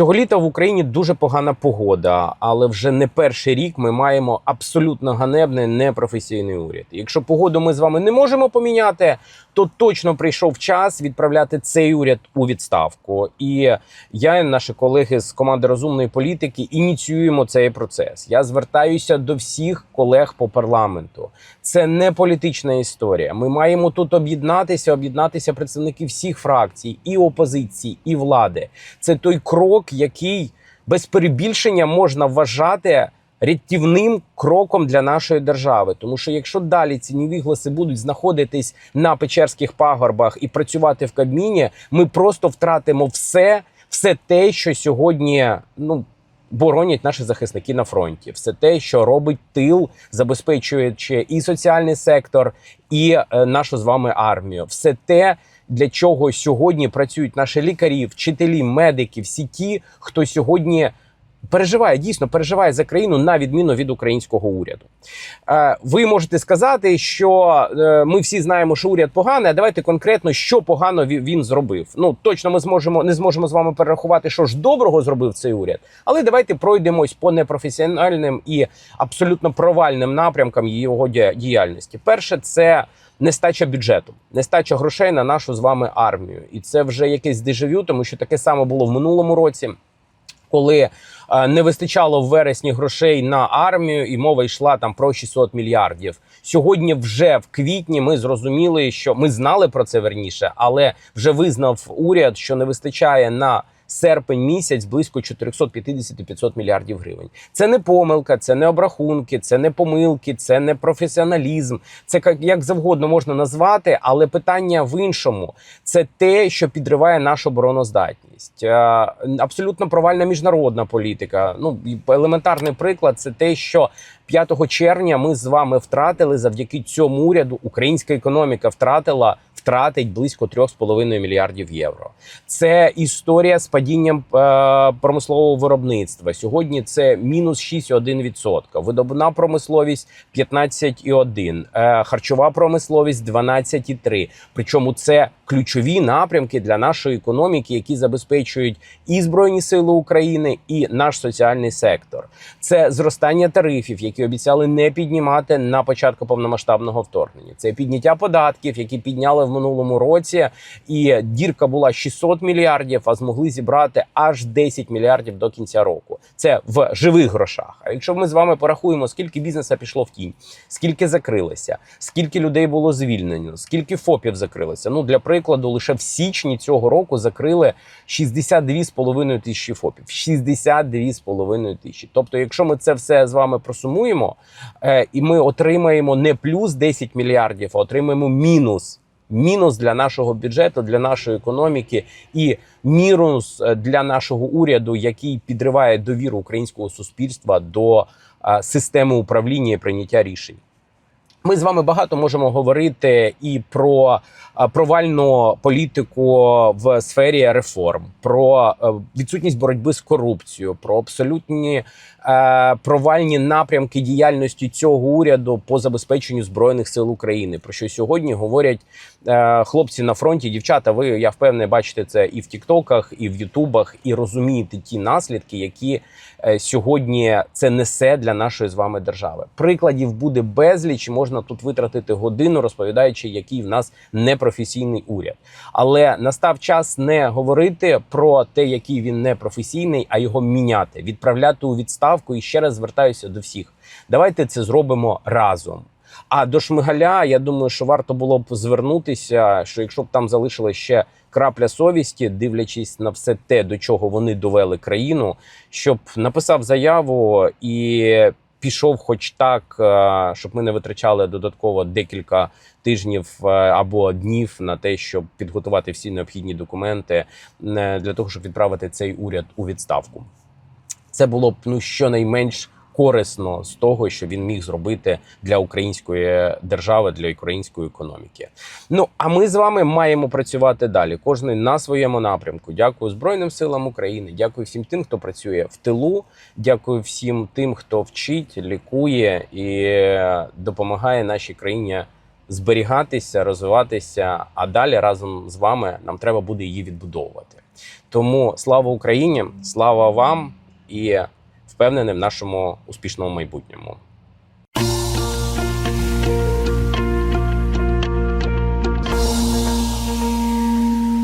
Цього літа в Україні дуже погана погода, але вже не перший рік ми маємо абсолютно ганебний непрофесійний уряд. Якщо погоду ми з вами не можемо поміняти, то точно прийшов час відправляти цей уряд у відставку. І я і наші колеги з команди розумної політики ініціюємо цей процес. Я звертаюся до всіх колег по парламенту. Це не політична історія. Ми маємо тут об'єднатися, об'єднатися представники всіх фракцій, і опозиції, і влади. Це той крок, який без перебільшення можна вважати рятівним кроком для нашої держави. Тому що якщо далі ці невігласи будуть знаходитись на Печерських пагорбах і працювати в Кабміні, ми просто втратимо все, все те, що сьогодні ну. Боронять наші захисники на фронті, все те, що робить тил, забезпечуючи і соціальний сектор, і е, нашу з вами армію, все те, для чого сьогодні працюють наші лікарі, вчителі, медики, всі ті, хто сьогодні переживає, дійсно переживає за країну на відміну від українського уряду. Е, Ви можете сказати, що е, ми всі знаємо, що уряд поганий. а Давайте конкретно, що погано він зробив. Ну точно ми зможемо не зможемо з вами перерахувати, що ж доброго зробив цей уряд. Але давайте пройдемось по непрофесіональним і абсолютно провальним напрямкам його діяльності. Перше, це нестача бюджету, нестача грошей на нашу з вами армію, і це вже якесь дежавю, тому що таке саме було в минулому році. Коли е, не вистачало в вересні грошей на армію, і мова йшла там про 600 мільярдів. Сьогодні, вже в квітні, ми зрозуміли, що ми знали про це верніше, але вже визнав уряд, що не вистачає на серпень місяць близько 450-500 мільярдів гривень. Це не помилка, це не обрахунки, це не помилки, це не професіоналізм. Це як, завгодно можна назвати, але питання в іншому це те, що підриває нашу обороноздатність. Е, Абсолютно провальна міжнародна політика. Ну елементарний приклад це те, що 5 червня ми з вами втратили завдяки цьому уряду. Українська економіка втратила втратить близько 3,5 мільярдів євро. Це історія з падінням е, промислового виробництва. Сьогодні це мінус 6,1%. Видобувна промисловість 15,1%. Е, харчова промисловість 12,3%. Причому це ключові напрямки для нашої економіки, які забезпечують і збройні сили України, і наш соціальний сектор. Це зростання тарифів, які обіцяли не піднімати на початку повномасштабного вторгнення. Це підняття податків, які підняли в минулому році, і дірка була 600 мільярдів, а змогли зібрати аж 10 мільярдів до кінця року. Це в живих грошах. А якщо ми з вами порахуємо, скільки бізнесу пішло в тінь, скільки закрилося, скільки людей було звільнено, скільки ФОПів закрилося. Ну для прикладу, лише в січні цього року закрили 62,5 тисячі ФОПів. 62,5 тисячі. Тобто, якщо ми це все з вами просумуємо, е, і ми отримаємо не плюс 10 мільярдів, а отримаємо мінус. Мінус для нашого бюджету, для нашої економіки і мінус е, для нашого уряду, який підриває довіру українського суспільства до е, системи управління і прийняття рішень. Ми з вами багато можемо говорити і про провальну політику в сфері реформ, про е, відсутність боротьби з корупцією, про абсолютні е, провальні напрямки діяльності цього уряду по забезпеченню збройних сил України. Про що сьогодні говорять е, хлопці на фронті, дівчата. Ви я впевнений, бачите це і в Тіктоках, і в Ютубах, і розумієте ті наслідки, які сьогодні це несе для нашої з вами держави. Прикладів буде безліч. Можна тут витратити годину, розповідаючи, який в нас непрофесійний уряд. Але настав час не говорити про те, який він непрофесійний, а його міняти, відправляти у відставку. І ще раз звертаюся до всіх. Давайте це зробимо разом. А до Шмигаля, я думаю, що варто було б звернутися, що якщо б там залишилася ще крапля совісті, дивлячись на все те, до чого вони довели країну, щоб написав заяву і пішов, хоч так, е, щоб ми не витрачали додатково декілька тижнів е, або днів на те, щоб підготувати всі необхідні документи е, для того, щоб відправити цей уряд у відставку. Це було б ну щонайменш корисно з того, що він міг зробити для української держави, для української економіки. Ну а ми з вами маємо працювати далі. Кожен на своєму напрямку. Дякую Збройним силам України. Дякую всім тим, хто працює в тилу. Дякую всім тим, хто вчить, лікує і допомагає нашій країні зберігатися, розвиватися. А далі разом з вами нам треба буде її відбудовувати. Тому слава Україні, слава вам і впевнений в нашому успішному майбутньому.